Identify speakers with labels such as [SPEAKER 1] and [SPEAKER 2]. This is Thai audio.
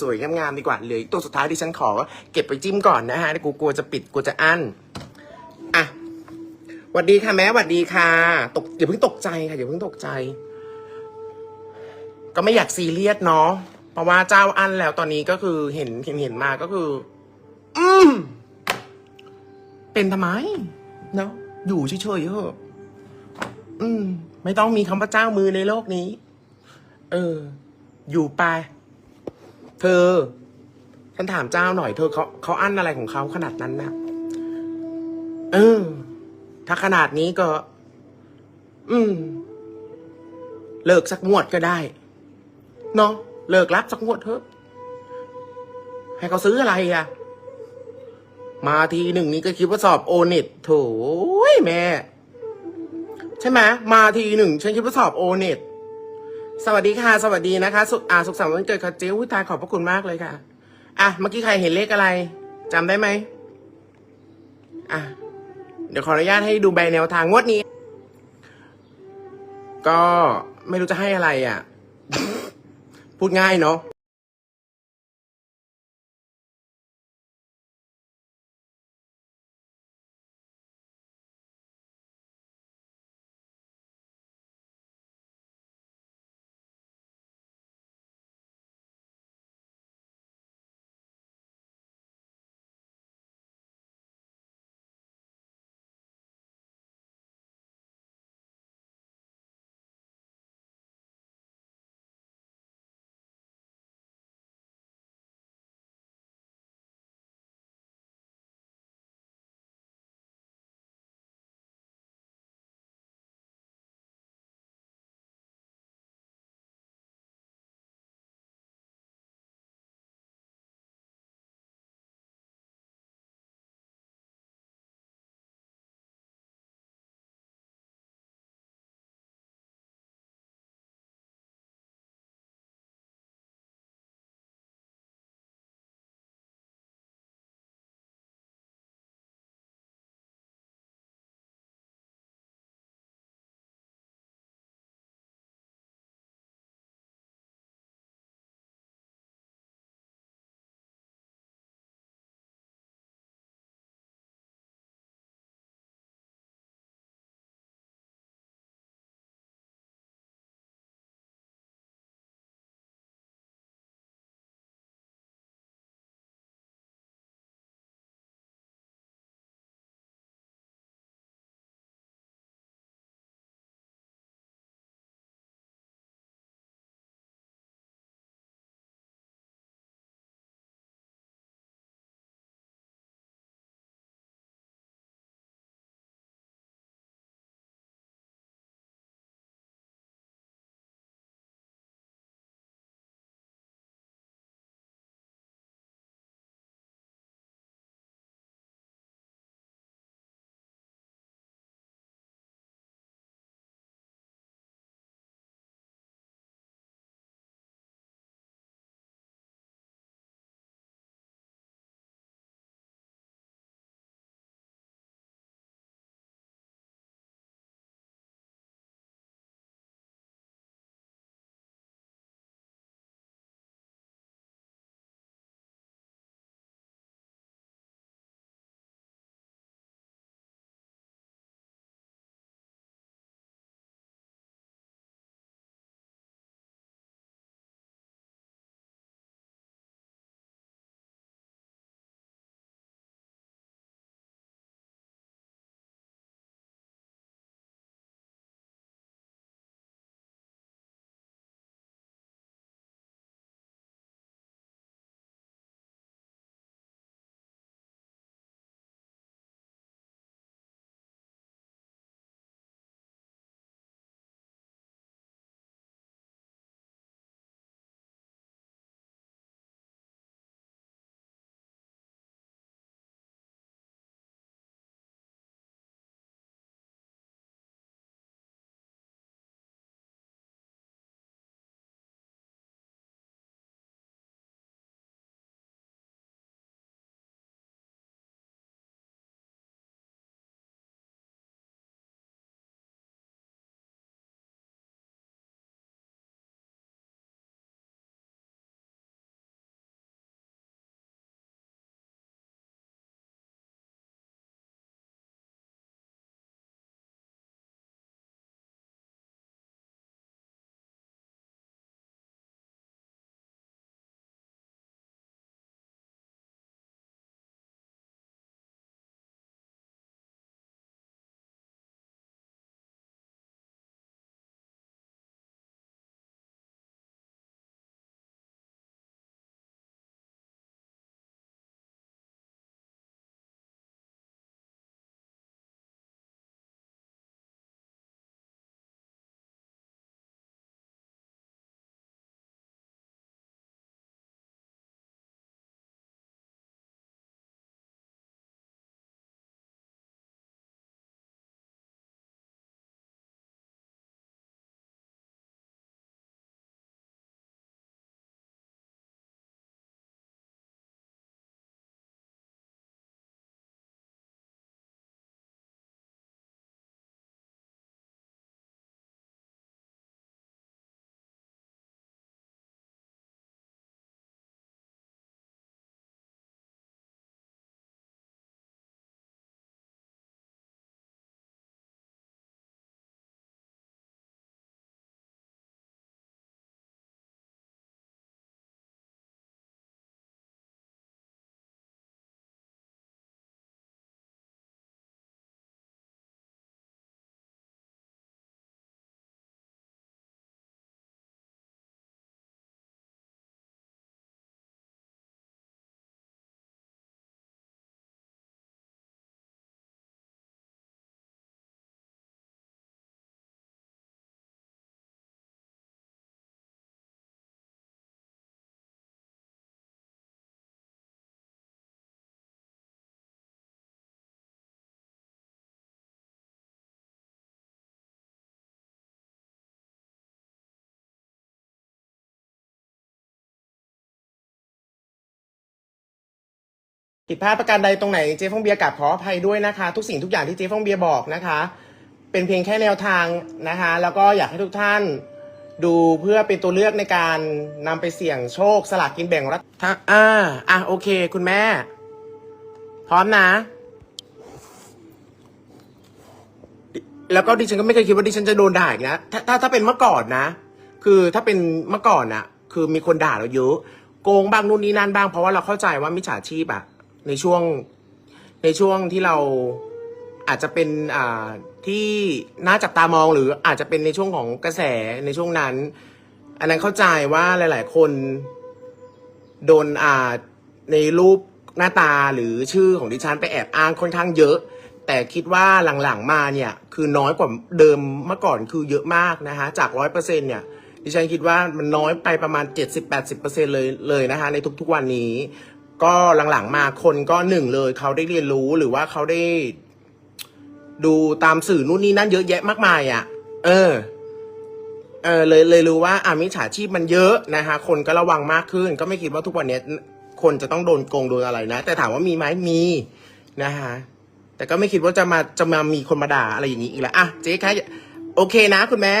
[SPEAKER 1] สวยๆงามๆดีกว่าเหลือตัวสุดท้ายที่ฉันขอเก็บไปจิ้มก่อนนะฮะกูกลัวจะปิดกลัวจะอั้นอะหวัดดีค่ะแม่หวัดดีค่ะ ตกอย่าเพิ่งตกใจค่ะอย่าเพิ่งตกใจ ก็ไม่อยากซีเรียสเนาะเพราะว่าเจ้าอั้นแล้วตอนนี้ก็คือเห็นเห็นเห็นมาก็คือ อืมเป็นทำไมเนาะอยู่เฉยๆเถอะอืม ไม่ต้องมีคำว่าเจ้ามือในโลกนี้ เออ อยู่ไป ธอ ฉันถามเจ้าหน่อยเธอเขาเขาอั้นอะไรของเขาขนาดนั้นนะเออ ถ้าขนาดนี้ก็ อืม เลิกสักงวดก็ได้ เนาะเลิกรับสักงวดเถอะ ให้เขาซื้ออะไรอะมาทีหนึ่งนี้ก็คิดว่าสอบโอเน็ตโถยแม่ ใช่ไหมมาทีหนึ่งฉันคิดว่าสอบโอเน็ต สวัสดีค่ะ สวัสดีนะคะ สุขอาสุขสันต์วันเกิดค่ะเจ้าตายขอบพระคุณมากเลยค่ะ อะ เมื่อกี้ใครเห็นเลขอะไรจำได้ไหม อะ เดี๋ยวขออนุญาตให้ดูใบแนวทางงวดนี้ ก็ไม่รู้จะให้อะไรอะ พูดง่ายเนาะ ผิดพลาดประการใดตรงไหนเจ๊ฟองเบียร์กลับขออภัยด้วยนะคะ ทุกสิ่งทุกอย่างที่เจ๊ฟองเบียร์บอกนะคะ เป็นเพียงแค่แนวทางนะคะ แล้วก็อยากให้ทุกท่านดูเพื่อเป็นตัวเลือกในการนำไปเสี่ยงโชคสลากกินแบ่งรัฐถ้าอ่าอะโอเค คุณแม่ พร้อมนะ แล้วก็ดิฉันก็ไม่เคยคิดว่าดิฉันจะโดนด่าอีกนะถ้าถ้าถ้าเป็นเมื่อก่อนนะ คือถ้าเป็นเมื่อก่อนอะคือมีคนด่าเราเยอะโกงบ้างนู่นนี่นั่นบ้างเพราะว่าเราเข้าใจว่ามิจฉาชีพอะ ในช่วงในช่วงที่เราอาจจะเป็นอ่าที่น่าจับตามองหรืออาจจะเป็นในช่วงของกระแสในช่วงนั้น อันนั้นเข้าใจว่าหลาย ๆ คนโดนอ่าในรูปหน้าตาหรือชื่อของดิฉันไปแอบอ้างค่อนข้างเยอะ แต่คิดว่าหลังๆมาเนี่ย คือน้อยกว่าเดิมเมื่อก่อนคือเยอะมากนะคะจากร้อยเปอร์เซ็นเนี่ยดิฉันคิดว่ามันน้อยไปประมาณ 70-80%เลยเลยนะคะ ในทุกๆวันนี้ ก็หลังๆมาคนก็หนึ่งเลยเขาได้เรียนรู้หรือว่าเขาได้ ดูตามสื่อนู่นนี่นั่นเยอะแยะมากมายอะ่ะ เออ เออเลยเลยรู้ว่าอามิจฉาชีพมันเยอะนะคะคนก็ระวังมากขึ้น ก็ไม่คิดว่าทุกวันนี้คนจะต้องโดนโกงโดนอะไรนะ แต่ถามว่ามีไหมมีนะคะแต่ก็ไม่คิดว่าจะมาจะมามีคนมาด่าอะไรอย่างนี้อีกแล้วอะเจ๊คะโอเคนะคุณแม่